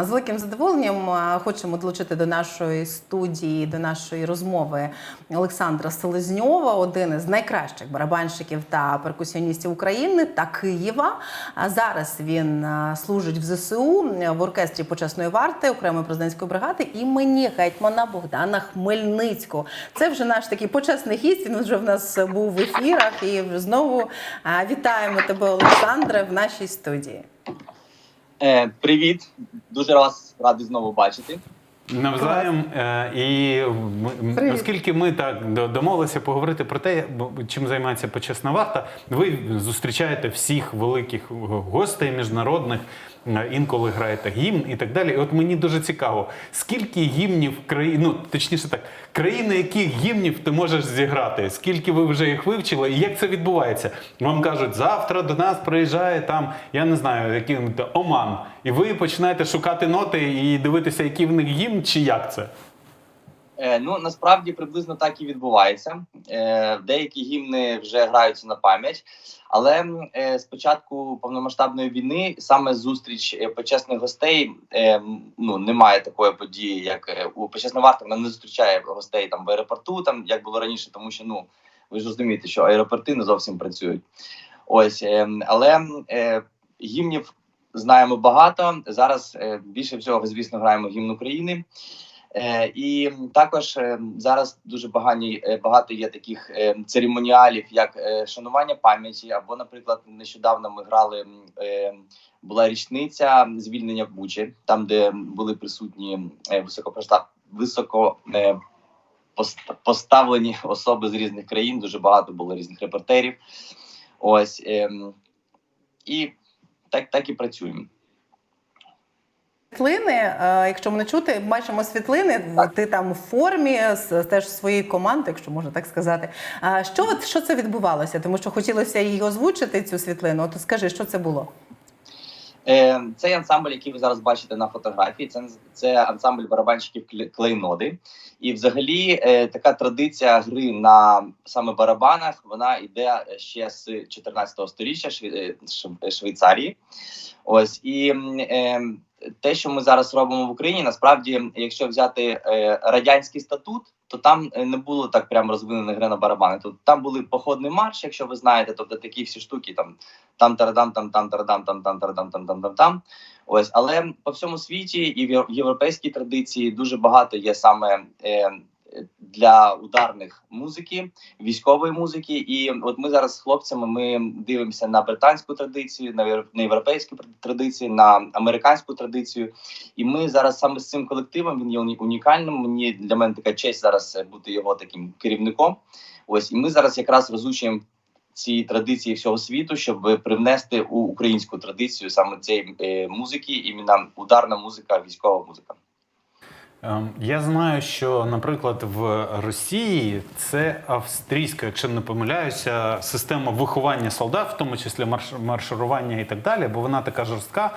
З великим задоволенням хочемо долучити до нашої студії, до нашої розмови Олександра Селезньова, один із найкращих барабанщиків та перкусіоністів України та Києва. А зараз він служить в ЗСУ в оркестрі почесної варти окремої президентської бригади імені гетьмана Богдана Хмельницького. Це вже наш такий почесний гість. Він вже в нас був в ефірах. І знову вітаємо тебе, Олександре, в нашій студії. Е, привіт, дуже вас радий знову бачити. Навзаєм, е, і ми- Привіт. оскільки ми так до- домовилися поговорити про те, бо- чим займається почесна варта, ви зустрічаєте всіх великих гостей міжнародних, інколи граєте гімн і так далі. І от мені дуже цікаво, скільки гімнів країн, ну точніше так, країни, яких гімнів ти можеш зіграти, скільки ви вже їх вивчили, і як це відбувається? Вам кажуть, завтра до нас приїжджає там, я не знаю, який Оман, і ви починаєте шукати ноти і дивитися, який в них гімн, чи як це? Е, ну насправді приблизно так і відбувається. Е, деякі гімни вже граються на пам'ять, але е, з початку повномасштабної війни саме зустріч е, почесних гостей е, ну немає такої події, як е, у почесна варта вона не зустрічає гостей там в аеропорту, там як було раніше, тому що ну ви ж розумієте, що аеропорти не зовсім працюють. Ось, е, але е, гімнів знаємо багато. Зараз е, більше всього, звісно, граємо гімн України. Е, і також е, зараз дуже багані, е, багато є таких церемоніалів, як шанування пам'яті, або, наприклад, нещодавно ми грали. Була річниця звільнення Бучі, там, де були присутні е, високопоста- високо е, пост- поставлені особи з різних країн. Дуже багато було різних репортерів. Ось ем, і так, так і працюємо. Світлини, е, якщо мене чути, бачимо світлини. Ти там в формі теж своєї команди, якщо можна так сказати. А що що це відбувалося? Тому що хотілося її озвучити цю світлину. От скажи, що це було? Е, Цей ансамбль, який ви зараз бачите на фотографії, це, це ансамбль барабанщиків кле- клейноди. І взагалі е, така традиція гри на саме барабанах вона йде ще з 14 століття Шве- Швейцарії. Ось і те, що ми зараз робимо в Україні, насправді, якщо взяти е, радянський статут, то там е, не було так прямо розвиненої гри на барабани. Тобто там були походний марш, якщо ви знаєте, тобто такі всі штуки, там там тарадам, там там тарадам, там там тарадам, там там там там. Ось, але по всьому світі і в європейській традиції дуже багато є саме е, для ударних музики, військової музики. І от ми зараз з хлопцями ми дивимося на британську традицію, на європейську традицію, на американську традицію. І ми зараз саме з цим колективом він є унікальним. Мені для мене така честь зараз е, бути його таким керівником. Ось і ми зараз якраз розучуємо ці традиції всього світу, щоб привнести у українську традицію саме цієї е, музики, іменно ударна музика, військова музика. Ем, Я знаю, що, наприклад, в Росії це австрійська, якщо не помиляюся, система виховання солдат, в тому числі марш, марширування і так далі, бо вона така жорстка.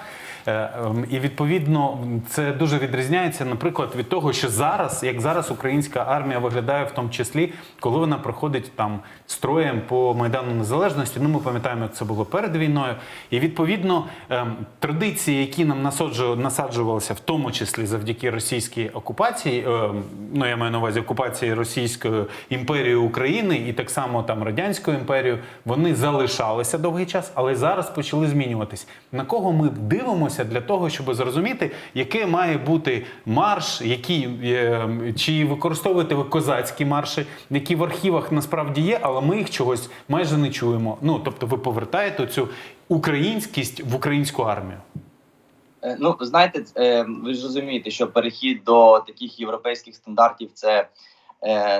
Е, ем, І відповідно це дуже відрізняється, наприклад, від того, що зараз, як зараз українська армія виглядає, в тому числі, коли вона проходить там строєм по майдану незалежності. Ну, ми пам'ятаємо, як це було перед війною. І відповідно ем, традиції, які нам насаджу- насаджувалися, в тому числі завдяки російській окупації, ем, ну я маю на увазі окупації Російської імперії України і так само там радянською імперією, вони залишалися довгий час, але зараз почали змінюватись. На кого ми дивимося для того, щоб зрозуміти, яке має бути марш, які е, чи використовуєте ви козацькі марші, які в архівах насправді є, але ми їх чогось майже не чуємо. Ну тобто, ви повертаєте цю українськість в українську армію. Е, Ну, знаєте, е, ви ж розумієте, що перехід до таких європейських стандартів це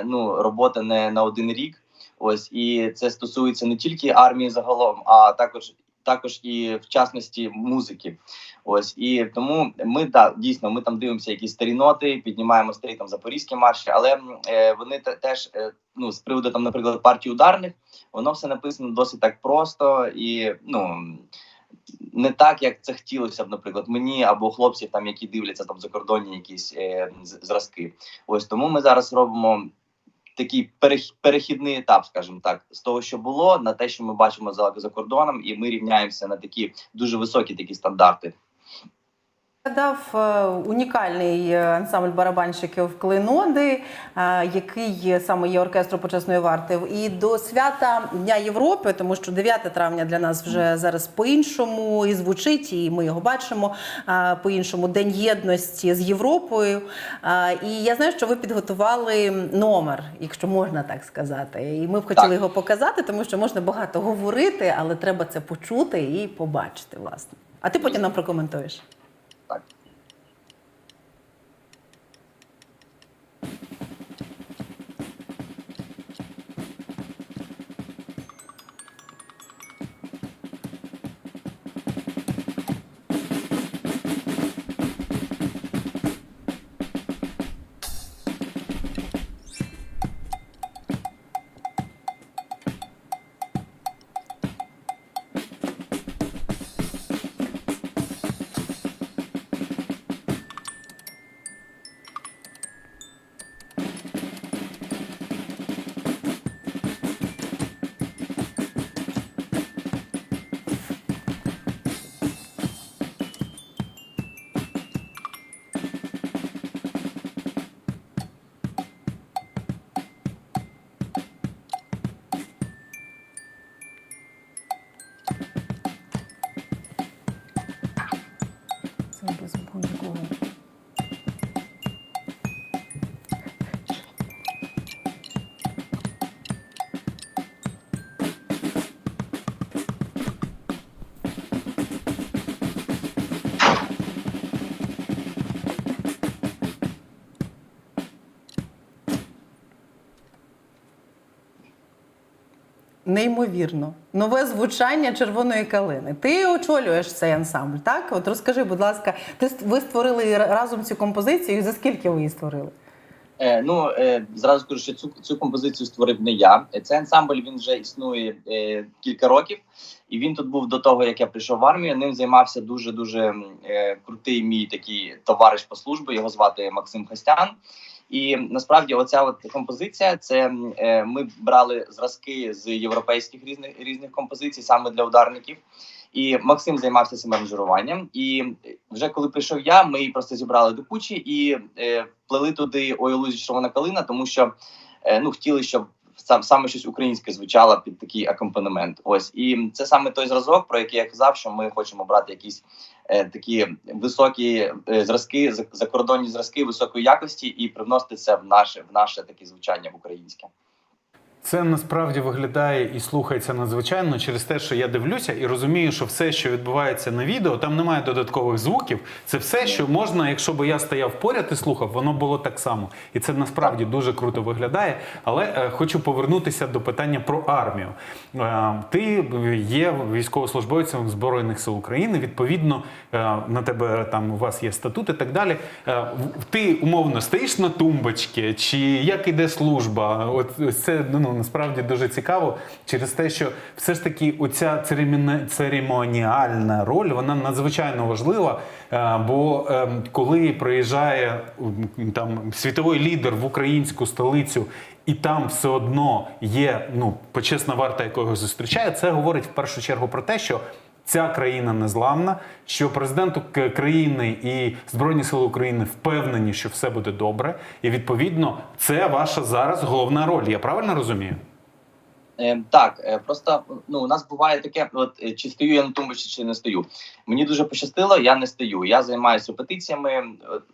ну, робота не на один рік. Ось і це стосується не тільки армії загалом, а також також і в частності музики. Ось і тому ми да дійсно ми там дивимося якісь старі ноти, піднімаємо старі там запорізькі марші, але е, вони теж е, ну з приводу там, наприклад, партії ударних, воно все написано досить так просто і ну не так, як це хотілося б, наприклад, мені або хлопців, там які дивляться там закордонні якісь е, зразки. Ось тому ми зараз робимо такий перех- перехідний етап, скажімо так, з того, що було, на те, що ми бачимо за, за кордоном, і ми рівняємося на такі дуже високі такі стандарти. Дав е, унікальний е, ансамбль барабанщиків Клейноди, е, який саме є оркестру почесної варти. І до свята Дня Європи, тому що 9 травня для нас вже зараз по-іншому і звучить, і ми його бачимо по-іншому. День єдності з Європою. І я знаю, що ви підготували номер, якщо можна так сказати. І ми б хотіли Так. його показати, тому що можна багато говорити, але треба це почути і побачити, власне. А ти потім нам прокоментуєш. Неймовірно, нове звучання червоної калини. Ти очолюєш цей ансамбль, так? От розкажи, будь ласка, ти ви створили разом цю композицію. За скільки ви її створили? Е, ну е, зразу скажу, що цю цю композицію створив не я. Е, Цей ансамбль він вже існує е, кілька років, і він тут був до того, як я прийшов в армію. Ним займався дуже дуже е, крутий мій такий товариш по службі. Його звати Максим Хастян. І насправді, оця от композиція, це е, ми брали зразки з європейських різних різних композицій саме для ударників. І Максим займався цим аранжуванням. І вже коли прийшов я, ми її просто зібрали до кучі і е, плели туди «Ой, лузі, що вона калина, тому що е, ну хотіли, щоб сам саме щось українське звучало під такий акомпанемент. Ось і це саме той зразок, про який я казав, що ми хочемо брати якісь е, такі високі е, зразки, за- закордонні зразки високої якості і привносити це в наше в наше таке звучання в українське. Це насправді виглядає і слухається надзвичайно через те, що я дивлюся і розумію, що все, що відбувається на відео, там немає додаткових звуків. Це все, що можна, якщо би я стояв поряд і слухав, воно було так само. І це насправді дуже круто виглядає. Але е, хочу повернутися до питання про армію. Е, ти є військовослужбовцем Збройних сил України. Відповідно, е, на тебе там у вас є статут і так далі. Е, ти умовно стоїш на тумбочці, чи як іде служба? От це ну насправді дуже цікаво через те, що все ж таки оця церемоні- церемоніальна роль вона надзвичайно важлива. е, Бо е, коли приїжджає там світовий лідер в українську столицю. І там все одно є ну почесна варта, якого зустрічає. Це говорить в першу чергу про те, що ця країна незламна, що президент країни і Збройні Сили України впевнені, що все буде добре, і відповідно це ваша зараз головна роль. Я правильно розумію? Е, так, е, просто ну у нас буває таке: от е, чи стою я на тумбочці, чи не стою. Мені дуже пощастило, я не стою. Я займаюся репетиціями.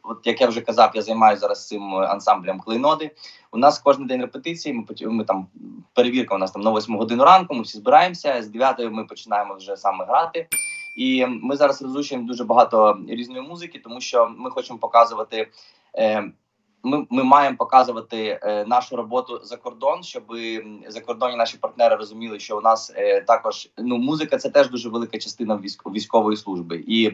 От, як я вже казав, я займаюся зараз цим ансамблем клейноди. У нас кожен день репетиції. Ми ми там перевірка. У нас там на 8 годину ранку. Ми всі збираємося. З 9 ми починаємо вже саме грати. І ми зараз розучуємо дуже багато різної музики, тому що ми хочемо показувати. Е, ми, ми маємо показувати е, нашу роботу за кордон, щоб закордонні наші партнери розуміли, що у нас е, також ну музика це теж дуже велика частина військ, військової служби. І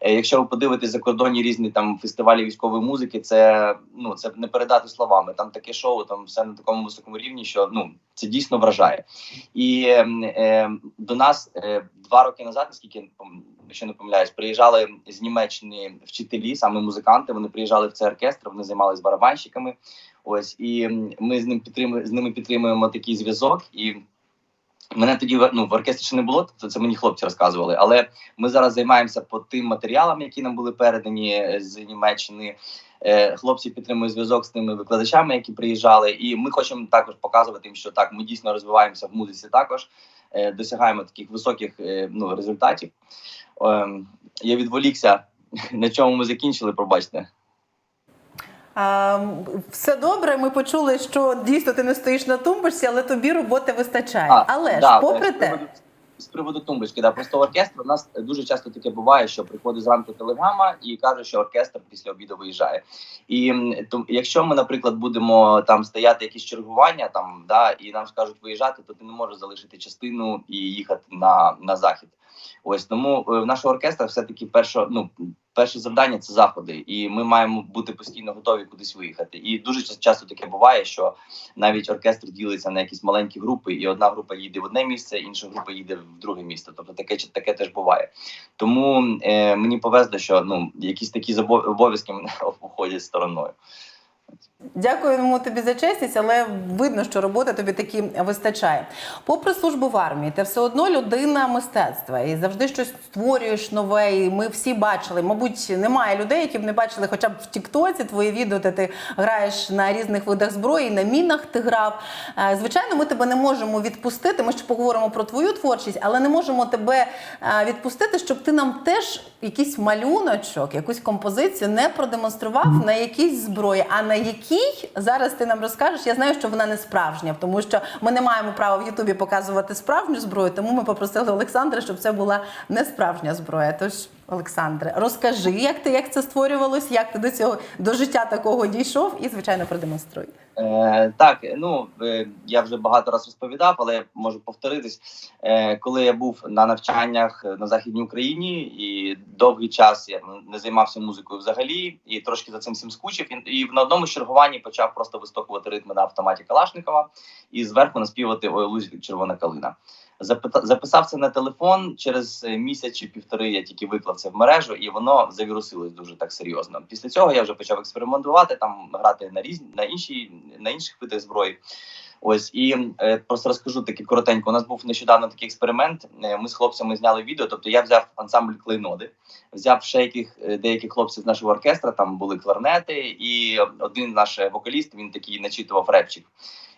е, якщо ви подивитесь закордонні різні там фестивалі військової музики, це ну це не передати словами. Там таке шоу, там все на такому високому рівні, що ну це дійсно вражає. І е, до нас е, два роки назад, наскільки якщо не помиляюсь, приїжджали з Німеччини вчителі, саме музиканти. Вони приїжджали в цей оркестр, вони займалися барабанщиками. Ось і ми з ним підтримуємо з ними підтримуємо такий зв'язок. І Мене тоді ну, в оркестрі ще не було, тобто це мені хлопці розказували. Але ми зараз займаємося по тим матеріалам, які нам були передані е, з Німеччини. Е, Хлопці підтримують зв'язок з тими викладачами, які приїжджали, і ми хочемо також показувати їм, що так ми дійсно розвиваємося в музиці. Також е, досягаємо таких високих ну, результатів. Ем, Я відволікся. На чому ми закінчили, пробачте. Все добре. Ми почули, що дійсно ти не стоїш на тумбочці, але тобі роботи вистачає. А, але ж, попри те, з приводу тумбочки, да, просто оркестр у нас дуже часто таке буває, що приходить зранку телеграма і каже, що оркестр після обіду виїжджає. І то, якщо ми, наприклад, будемо там стояти якісь чергування, там да, і нам скажуть виїжджати, то ти не можеш залишити частину і їхати на, на захід. Ось тому е, в нашого оркестра все таки перше, ну перше завдання це заходи, і ми маємо бути постійно готові кудись виїхати. І дуже часто таке буває, що навіть оркестр ділиться на якісь маленькі групи, і одна група їде в одне місце, інша група їде в друге місце. Тобто таке таке теж буває. Тому е, мені повезло, що ну якісь такі обов'язки мене обходять стороною. Дякуємо тобі за чесність, але видно, що роботи тобі таки вистачає. Попри службу в армії, ти все одно людина мистецтва і завжди щось створюєш нове. І ми всі бачили. Мабуть, немає людей, які б не бачили, хоча б в Тіктоці твої відео, де ти граєш на різних видах зброї, на мінах ти грав. Е, Звичайно, ми тебе не можемо відпустити. Ми ще поговоримо про твою творчість, але не можемо тебе е, відпустити, щоб ти нам теж якийсь малюночок, якусь композицію не продемонстрував на якійсь зброї, а на якій зараз ти нам розкажеш. Я знаю, що вона не справжня, тому що ми не маємо права в Ютубі показувати справжню зброю, тому ми попросили Олександра, щоб це була не справжня зброя. Тож, Олександре, розкажи, як ти як це створювалось, як ти до цього до життя такого дійшов, і звичайно продемонструй. Е, так, ну е, я вже багато раз розповідав, але можу повторитись. Е, коли я був на навчаннях на західній Україні, і довгий час я не займався музикою взагалі, і трошки за цим всім скучив. І, і на одному чергуванні почав просто вистукувати ритми на автоматі Калашникова і зверху наспівати «Ой, лузі червона калина. Записав це на телефон через е, місяць чи півтори. Я тільки виклав це в мережу, і воно завірусилось дуже так серйозно. Після цього я вже почав експериментувати, там грати на різні на інші на інших видах зброї. Ось і е, просто розкажу таки коротенько. У нас був нещодавно такий експеримент. Е, ми з хлопцями зняли відео. Тобто я взяв ансамбль клейноди, взяв ще яких е, деяких хлопців з нашого оркестра. Там були кларнети, і один наш вокаліст він такий начитував репчик.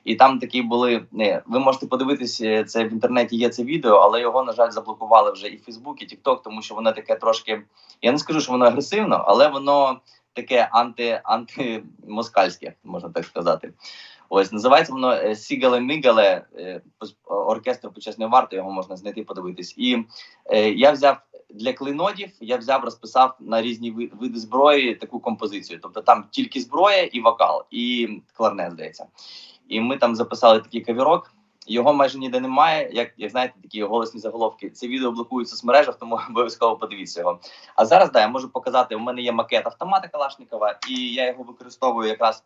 І там такі були. Не, ви можете подивитись е, це в інтернеті. Є це відео, але його на жаль заблокували вже і Фейсбук, і Тікток, тому що воно таке трошки. Я не скажу, що воно агресивно, але воно таке анти антимоскальське, можна так сказати. Ось називається воно е, Сігале Мігале е, оркестр почесної варти. Його можна знайти, подивитись. І е, я взяв для клейнодів, я взяв, розписав на різні види зброї таку композицію. Тобто там тільки зброя і вокал, і кларнет, здається. І ми там записали такий кавірок. Його майже ніде немає. Як, як знаєте, такі голосні заголовки. Це відео блокують в соцмережах, тому обов'язково подивіться його. А зараз да, я можу показати. У мене є макет автомата Калашникова, і я його використовую якраз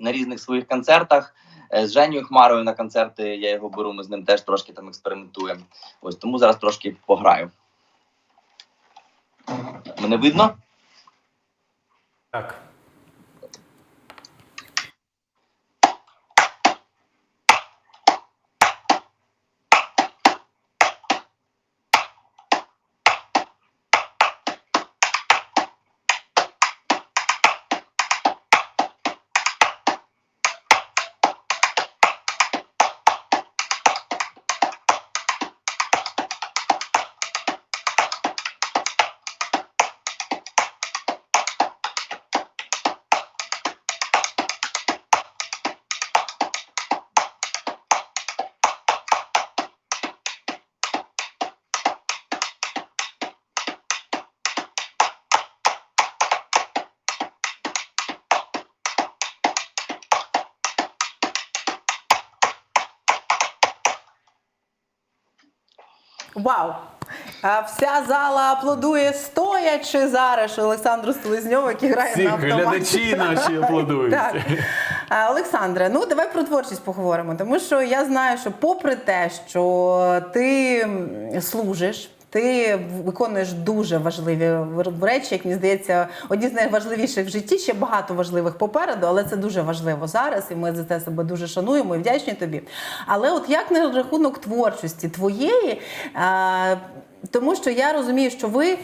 на різних своїх концертах. Е, З Женєю Хмарою на концерти я його беру. Ми з ним теж трошки там експериментуємо. Ось тому зараз трошки пограю. Мене видно? Так. Вау! А вся зала аплодує стоячи зараз Олександру Столезньову, який грає Всі на автоматі. глядачі наші аплодують. Так. Олександре, ну давай про творчість поговоримо, тому що я знаю, що попри те, що ти служиш, Ти виконуєш дуже важливі речі, як мені здається, одні з найважливіших в житті. Ще багато важливих попереду, але це дуже важливо зараз, і ми за це себе дуже шануємо і вдячні тобі. Але от як на рахунок творчості твоєї, е, тому що я розумію, що ви.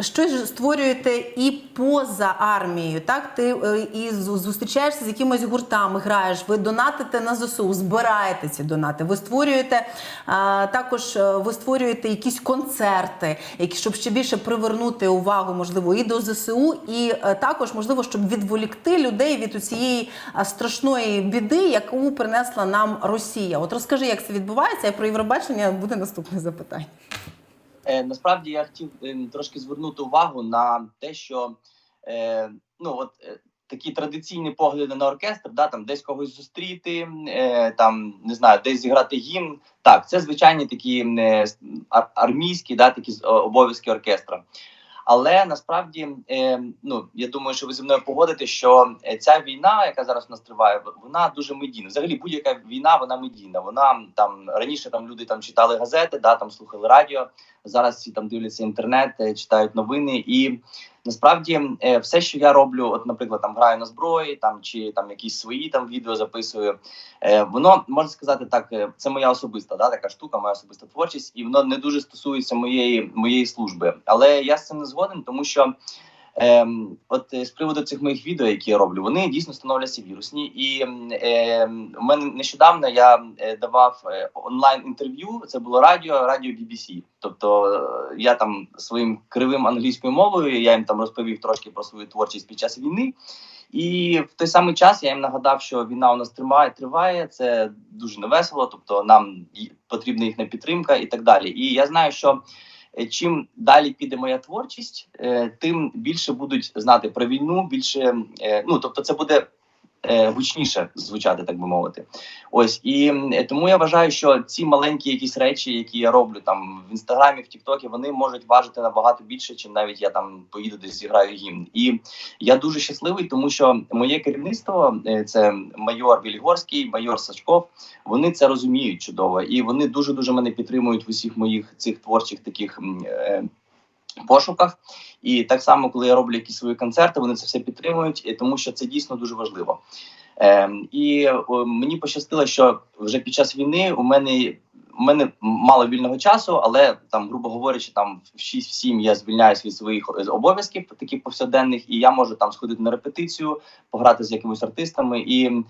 Щось створюєте і поза армією, так ти е, і зустрічаєшся з якимись гуртами, граєш, ви донатите на ЗСУ, збираєте ці донати. Ви створюєте а, також е, ви створюєте якісь концерти, які щоб ще більше привернути увагу, можливо, і до ЗСУ, і е, також можливо, щоб відволікти людей від цієї страшної біди, яку принесла нам Росія. От розкажи, як це відбувається, і про Євробачення буде наступне запитання. Е, насправді я хотів е, трошки звернути увагу на те, що е, ну от такі традиційні погляди на оркестр, да, там десь когось зустріти, там не знаю, десь зіграти гімн. Так, це звичайні такі е, ар- армійські, да, такі обов'язки оркестра. Але насправді, ну я думаю, що ви зі мною погодите, що ця війна, яка зараз у нас триває, вона дуже медійна. Взагалі, будь-яка війна, вона медійна. Вона там раніше там люди там читали газети, да там слухали радіо. Зараз всі там дивляться інтернет, е, читають новини, і насправді е, все, що я роблю, от, наприклад, там граю на зброї, там чи там якісь свої там відео записую. е, Воно можна сказати так, це моя особиста да, така штука, моя особиста творчість, і воно не дуже стосується моєї моєї служби. Але я з цим не згоден, тому що. Ем, от е, з приводу цих моїх відео, які я роблю, вони дійсно становляться вірусні. І ем, ем, у мене нещодавно я е, давав е, онлайн інтерв'ю. Це було радіо, радіо BBC. Тобто е, я там своїм кривим англійською мовою я їм там розповів трошки про свою творчість під час війни. І в той самий час я їм нагадав, що війна у нас триває, триває. Це дуже невесело. Тобто, нам потрібна їхня підтримка і так далі. І я знаю, що е, чим далі піде моя творчість, е, тим більше будуть знати про війну. Більше е, ну тобто, це буде е, гучніше звучати, так би мовити. Ось і е, тому я вважаю, що ці маленькі якісь речі, які я роблю там в інстаграмі, в Тіктокі, вони можуть важити набагато більше, чим навіть я там поїду десь зіграю гімн. І я дуже щасливий, тому що моє керівництво е, це майор Вільгорський, майор Сачков. Вони це розуміють чудово, і вони дуже дуже мене підтримують в усіх моїх цих творчих таких. Е, Пошуках, і так само, коли я роблю якісь свої концерти, вони це все підтримують, тому що це дійсно дуже важливо. Ем, і мені пощастило, що вже під час війни у мене у мене мало вільного часу, але там, грубо говорячи, там в 6-7 я звільняюсь від своїх е, обов'язків, таких повсякденних, і я можу там сходити на репетицію, пограти з якимись артистами. І е,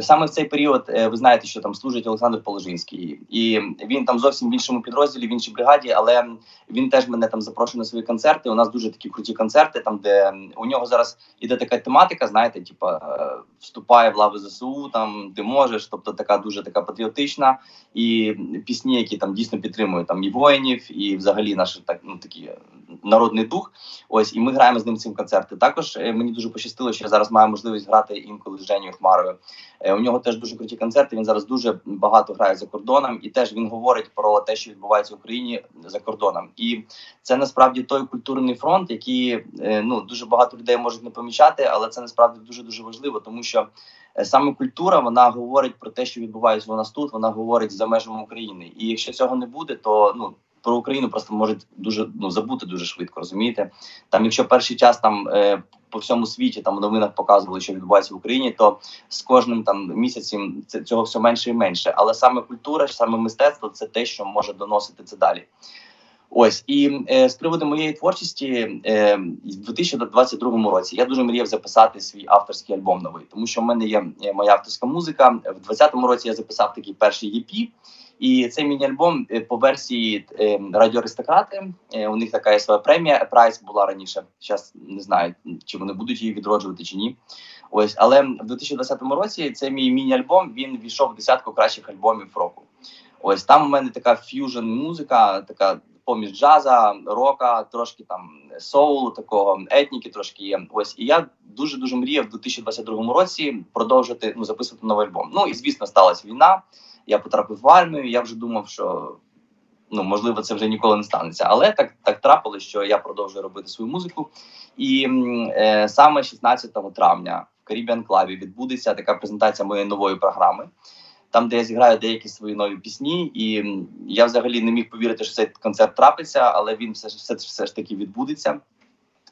саме в цей період е, ви знаєте, що там служить Олександр Положинський, і він там зовсім в іншому підрозділі, в іншій бригаді, але він теж мене там запрошує на свої концерти. У нас дуже такі круті концерти, там де у нього зараз іде така тематика, знаєте, типа е, вступає в лави ЗСУ, там ти можеш, тобто така дуже така патріотична і пісні, які там дійсно підтримують там і воїнів, і взагалі наш так ну такий е, народний дух. Ось і ми граємо з ним ці концерти. Також е, мені дуже пощастило, що я зараз маю можливість грати інколи з Женєю Хмарою. Е, У нього теж дуже круті концерти. Він зараз дуже багато грає за кордоном, і теж він говорить про те, що відбувається в Україні за кордоном. І це насправді той культурний фронт, який е, ну дуже багато людей можуть не помічати, але це насправді дуже дуже важливо, тому що е, саме культура вона говорить про те, що відбувається у нас тут. Вона говорить за межами України. І якщо цього не буде, то ну. Про Україну просто можуть дуже ну забути дуже швидко, розумієте? Там, якщо перший час там е, по всьому світі там в новинах показували, що відбувається в Україні, то з кожним там місяцем це цього все менше і менше. Але саме культура, саме мистецтво це те, що може доносити це далі. Ось і е, з приводу моєї творчості е, в 2022 році я дуже мріяв записати свій авторський альбом новий, тому що в мене є е, моя авторська музика. В 2020 році я записав такий перший EP, і цей міні-альбом е, по версії е, Радіо Аристократи. Е, у них така є своя премія. Прайс була раніше. Зараз не знаю, чи вони будуть її відроджувати чи ні. Ось, але в 2020 році цей мій міні-альбом він війшов в десятку кращих альбомів року. Ось там у мене така ф'южн музика, така поміж джаза, рока, трошки там соулу, такого етніки трошки є. Ось і я дуже дуже мріяв в 2022 році продовжити ну записувати новий альбом. Ну і звісно, сталася війна. Я потрапив в армію. Я вже думав, що ну можливо це вже ніколи не станеться. Але так так трапилось, що я продовжую робити свою музику. І е, саме 16 травня в Caribbean Club відбудеться така презентація моєї нової програми. там, де я зіграю деякі свої нові пісні. І я взагалі не міг повірити, що цей концерт трапиться, але він все, все, все ж таки відбудеться.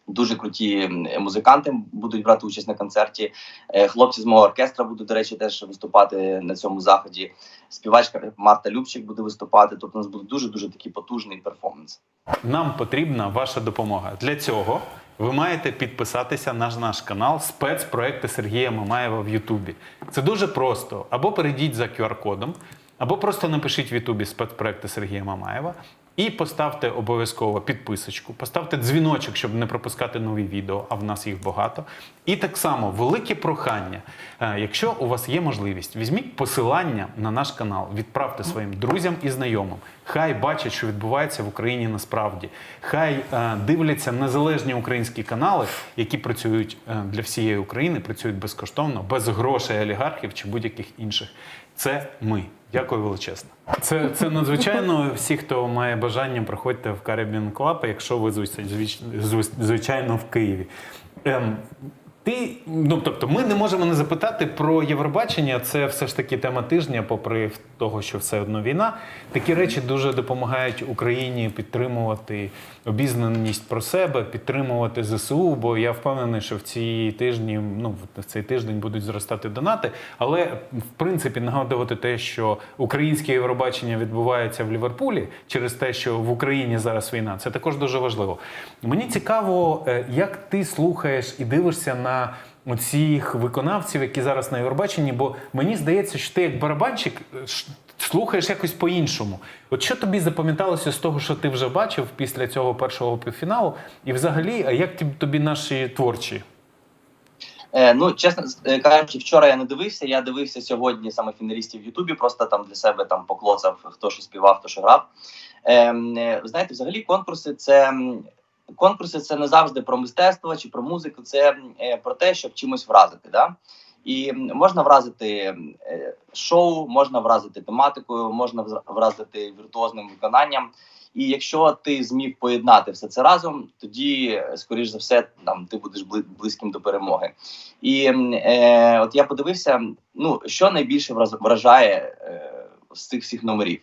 Дуже круті музиканти будуть брати участь на концерті. Е, Хлопці з мого оркестра будуть, до речі, теж виступати на цьому заході. Співачка Марта Любчик буде виступати. Тобто у нас буде дуже дуже такий потужний перформанс. Нам потрібна ваша допомога. Для цього ви маєте підписатися на наш канал спецпроекти Сергія Мамаєва в Ютубі. Це дуже просто. Або перейдіть за QR-кодом, або просто напишіть в Ютубі спецпроекти Сергія Мамаєва. І поставте обов'язково підписочку, поставте дзвіночок, щоб не пропускати нові відео, а в нас їх багато. І так само велике прохання. е, Якщо у вас є можливість, візьміть посилання на наш канал, відправте своїм друзям і знайомим. Хай бачать, що відбувається в Україні насправді. Хай е, дивляться незалежні українські канали, які працюють е, для всієї України, працюють безкоштовно, без грошей олігархів чи будь-яких інших. Це ми. Дякую величезно. Це, це надзвичайно. Всі, хто має бажання, приходьте в Caribbean Club, якщо ви звич- звич- звич- звичайно в Києві. Ем, ти, ну тобто, ми не можемо не запитати про Євробачення. Це все ж таки тема тижня, попри того, що все одно війна. Такі речі дуже допомагають Україні підтримувати обізнаність про себе, підтримувати ЗСУ. Бо я впевнений, що в ці тижні, ну в цей тиждень будуть зростати донати. Але в принципі нагадувати те, що українське Євробачення відбувається в Ліверпулі через те, що в Україні зараз війна, це також дуже важливо. Мені цікаво, е, як ти слухаєш і дивишся на оцих виконавців, які зараз на Євробаченні, бо мені здається, що ти як барабанщик е, слухаєш якось по-іншому. От що тобі запам'яталося з того, що ти вже бачив після цього першого півфіналу? І взагалі, а як тобі наші творчі? Е, ну, чесно е, кажучи, вчора я не дивився. Я дивився сьогодні саме фіналістів в Ютубі, просто там для себе там поклоцав, хто що співав, хто що грав. Ем, е, знаєте, взагалі конкурси це. Конкурси це не завжди про мистецтво чи про музику, це е, про те, щоб чимось вразити. Да? І можна вразити е, шоу, можна вразити тематикою, можна вразити віртуозним виконанням. І якщо ти зміг поєднати все це разом, тоді, е, скоріш за все, там ти будеш близьким до перемоги. І е, от я подивився, ну що найбільше вражає е, з цих всіх номерів.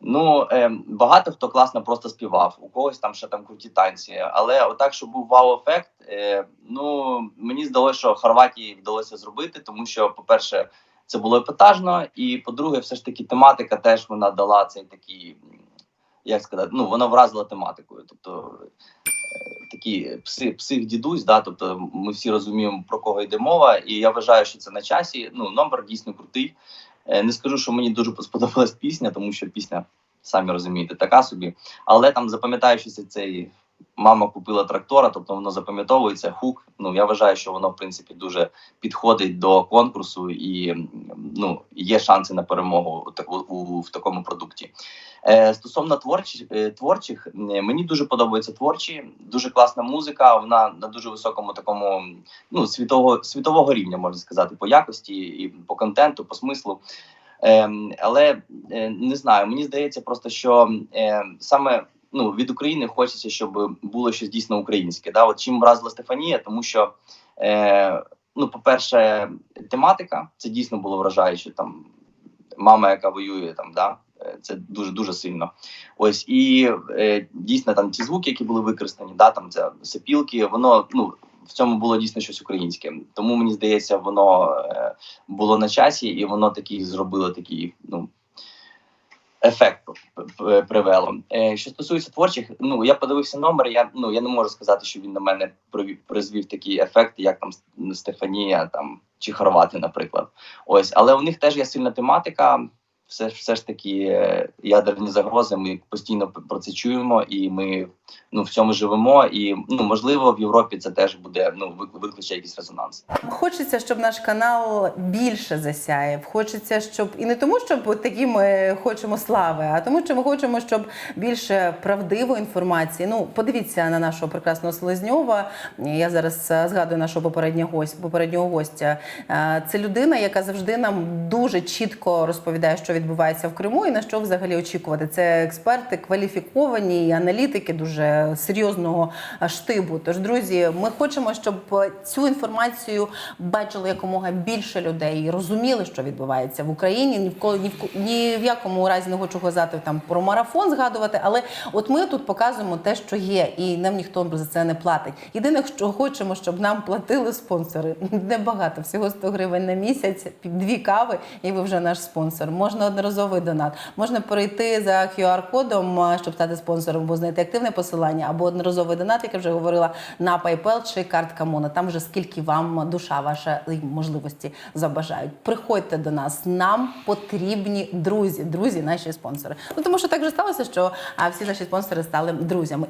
Ну е, багато хто класно просто співав, у когось там ще там круті танці. Але отак, щоб був вау-ефект, е, ну мені здалося, що Хорватії вдалося зробити, тому що, по-перше, це було епатажно, і по-друге, все ж таки тематика теж вона дала цей такий, як сказати, ну вона вразила тематикою. Тобто е, такі пси, псих дідусь, да, тобто ми всі розуміємо про кого йде мова, і я вважаю, що це на часі. Ну, номер дійсно крутий. Е, Не скажу, що мені дуже сподобалась пісня, тому що пісня, самі розумієте, така собі. Але там запам'ятаючися цей мама купила трактора, тобто воно запам'ятовується хук. Ну я вважаю, що воно в принципі дуже підходить до конкурсу і ну є шанси на перемогу у, у, в такому продукті. Е, стосовно творчих, е, творчих, е, мені дуже подобаються творчі, дуже класна музика. Вона на дуже високому такому ну світового світового рівня, можна сказати, по якості і по контенту, по смислу. Ем, але е, не знаю, мені здається, просто що е, саме ну від України хочеться, щоб було щось дійсно українське. Да? От чим вразила Стефанія, тому що е, ну, по-перше, тематика це дійсно було вражаюче. Там мама, яка воює, там да. е, Це дуже дуже сильно. Ось і е, дійсно там ті звуки, які були використані, да там це сопілки, воно ну в цьому було дійсно щось українське. Тому мені здається, воно е, було на часі, і воно такий зробило такий, ну. Ефект привело. Е, що стосується творчих, ну я подивився номер. Я ну я не можу сказати, що він на мене призвів такі ефекти, як там Стефанія там чи Хорвати, наприклад. Ось, але у них теж є сильна тематика. Все, все ж таки е, ядерні загрози. Ми постійно про це чуємо, і ми ну в цьому живемо. І ну можливо в Європі це теж буде ну вик- викличе якийсь резонанс. Хочеться, щоб наш канал більше засяяв. Хочеться, щоб і не тому, щоб такі ми хочемо слави, а тому, що ми хочемо, щоб більше правдивої інформації. Ну, подивіться на нашого прекрасного Селезньова. Я зараз е, згадую нашого попереднього гостя. Попереднього гостя. Е, Це людина, яка завжди нам дуже чітко розповідає, що відбувається в Криму і на що взагалі очікувати. Це експерти кваліфіковані і аналітики дуже серйозного е, штибу. Тож, друзі, ми хочемо, щоб е, цю інформацію бачили якомога більше людей і розуміли, що відбувається в Україні. Ні в ко- ні в ні в якому разі не хочу казати там про марафон згадувати. Але от ми тут показуємо те, що є, і нам ніхто за це не платить. Єдине, що хочемо, щоб нам платили спонсори. Небагато, всього 100 гривень на місяць, дві кави, і ви вже наш спонсор. Можна одноразовий донат. Можна перейти за QR-кодом, щоб стати спонсором, або знайти активне посилання, або одноразовий донат, як я вже говорила, на PayPal чи картка Мона. Там вже скільки вам душа ваша можливості забажають. Приходьте до нас. Нам потрібні друзі, друзі, наші спонсори. Ну тому що так вже сталося, що всі наші спонсори стали друзями.